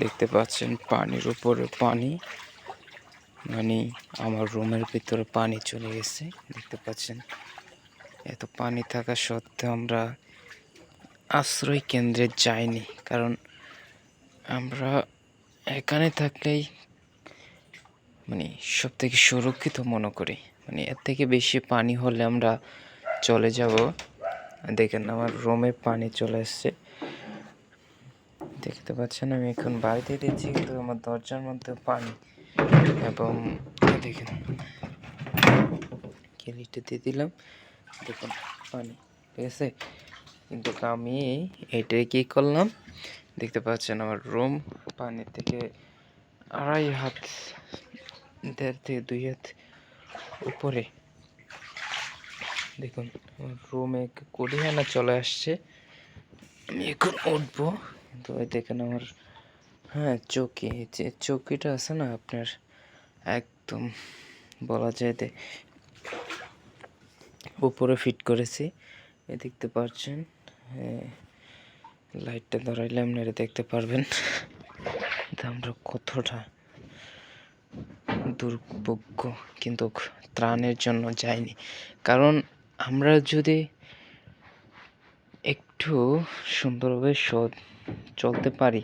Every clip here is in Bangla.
দেখতে পাচ্ছেন পানির উপরে পানি। মানে আমার রুমের ভিতরে পানি চলে গেছে। দেখতে পাচ্ছেন এত পানি থাকা সত্ত্বেও আমরা আশ্রয় কেন্দ্রে যাইনি। কারণ আমরা এখানে থাকলেই মানে সব থেকে সুরক্ষিত মনে করি। মানে এর থেকে বেশি পানি হলে আমরা চলে যাব। দেখেন আমার রুমে পানি চলে এসছে। দেখতে পাচ্ছেন, আমি এখন বাড়িতে দিচ্ছি কিন্তু আমার দরজার মধ্যে পানি এবং দেখেন কেলিটা দিয়ে দিলাম, দেখুন, পানি ঠিক আছে কিন্তু আমি এটাই কি করলাম, দেখতে পাচ্ছেন আমার রুম পানি থেকে আড়াই হাত, দেড় থেকে দুই হাত উপরে দেখুন রুমে কুড়িয়ানা চলে আসছে। আমি এখন উঠবো। কিন্তু ওই দেখেন আমার হ্যাঁ চৌকি যে চৌকিটা আছে না আপনার একদম বলা যায় যে উপরে ফিট করেছি। এ দেখতে পাচ্ছেন হ্যাঁ, লাইটটা ধরাইলে আপনারা দেখতে পারবেন আমরা কতটা দুর্ভোগ্য কিন্তু ত্রাণের জন্য যাইনি কারণ আমরা যদি একটু সুন্দরভাবে স- চলতে পারি,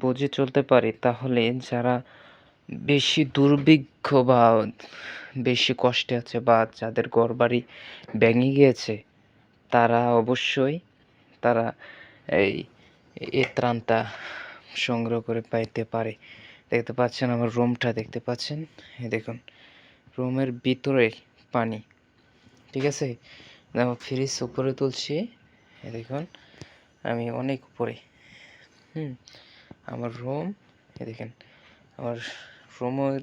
বুঝে চলতে পারি, তাহলে যারা বেশি দুর্ভিক্ষ বা বেশি কষ্টে আছে বা যাদের ঘরবাড়ি ভেঙে গিয়েছে, তারা অবশ্যই তারা এই এই ত্রাণটা সংগ্রহ করে পাইতে পারে। দেখতে পাচ্ছেন আমার রুমটা, দেখতে পাচ্ছেন? দেখুন, রুমের ভিতরে পানি। ঠিক আছে? আমার ফ্রিজ উপরে তুলছি। দেখুন, আমি অনেক উপরে। হুম, আমার রুম দেখেন, আমার রুমের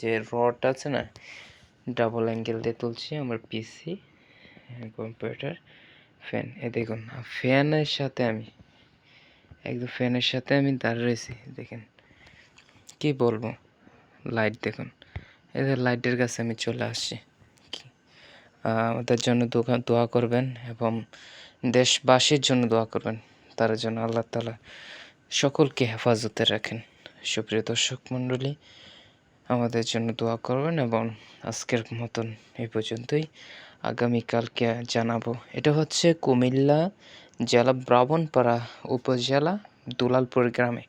যে রড আছে না ডাবল অ্যাঙ্গেল দিয়ে তুলছি, আমার পিসি কম্পিউটার ফ্যান এ দেখুন ফ্যানের সাথে আমি, একদম ফ্যানের সাথে আমি দাঁড়িয়ে রয়েছি, দেখেন, কি বলব? লাইট দেখুন এদের লাইটের কাছে আমি চলে আসছি। আমাদের জন্য দোয়া করবেন এবং দেশবাসীর জন্য দোয়া করবেন। তার জন্য আল্লাহ তালা সকলকে হেফাজতে রাখেন। সুপ্রিয় দর্শক মণ্ডলী, আমাদের জন্য দোয়া করবেন এবং আজকের মতন এই পর্যন্তই। আগামীকালকে জানাব। এটা হচ্ছে কুমিল্লা জেলা ব্রাহ্মণপাড়া উপজেলা, দুলালপুর গ্রামে।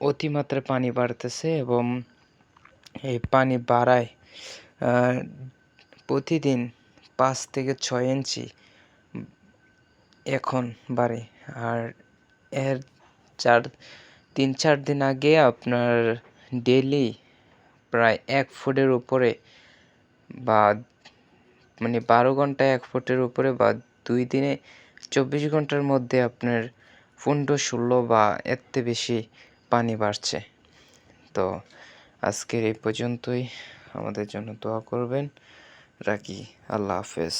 অতিমাত্রায় পানি বাড়তেছে এবং এই পানি বাড়ায় প্রতিদিন পাঁচ থেকে ছয় ইঞ্চি এখন বাড়ে। আর এর চার, তিন, চার দিন আগে আপনার ডেলি প্রায় এক ফুটের উপরে বা মানে বারো ঘন্টায় এক ফুটের উপরে বা দুই দিনে চব্বিশ ঘণ্টার মধ্যে আপনার পনেরো, ষোলো বা থেকে বেশি পানি বাড়ছে। তো আজকের এই পর্যন্তই। আমাদের জন্য দোয়া করবেন। রাখি। আল্লাহ হাফেজ।